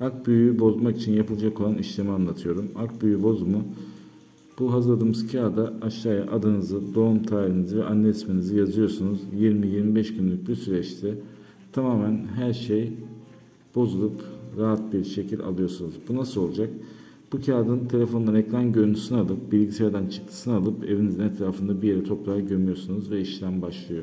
ak büyüğü bozmak için yapılacak olan işlemi anlatıyorum. Ak büyü bozumu bu hazırladığımız kağıda aşağıya adınızı, doğum tarihinizi ve anne isminizi yazıyorsunuz. 20-25 günlük bir süreçte tamamen her şey bozulup rahat bir şekil alıyorsunuz. Bu nasıl olacak? Bu kağıdın telefondan ekran görüntüsünü alıp bilgisayardan çıktısını alıp evinizin etrafında bir yere toprağa gömüyorsunuz ve işlem başlıyor.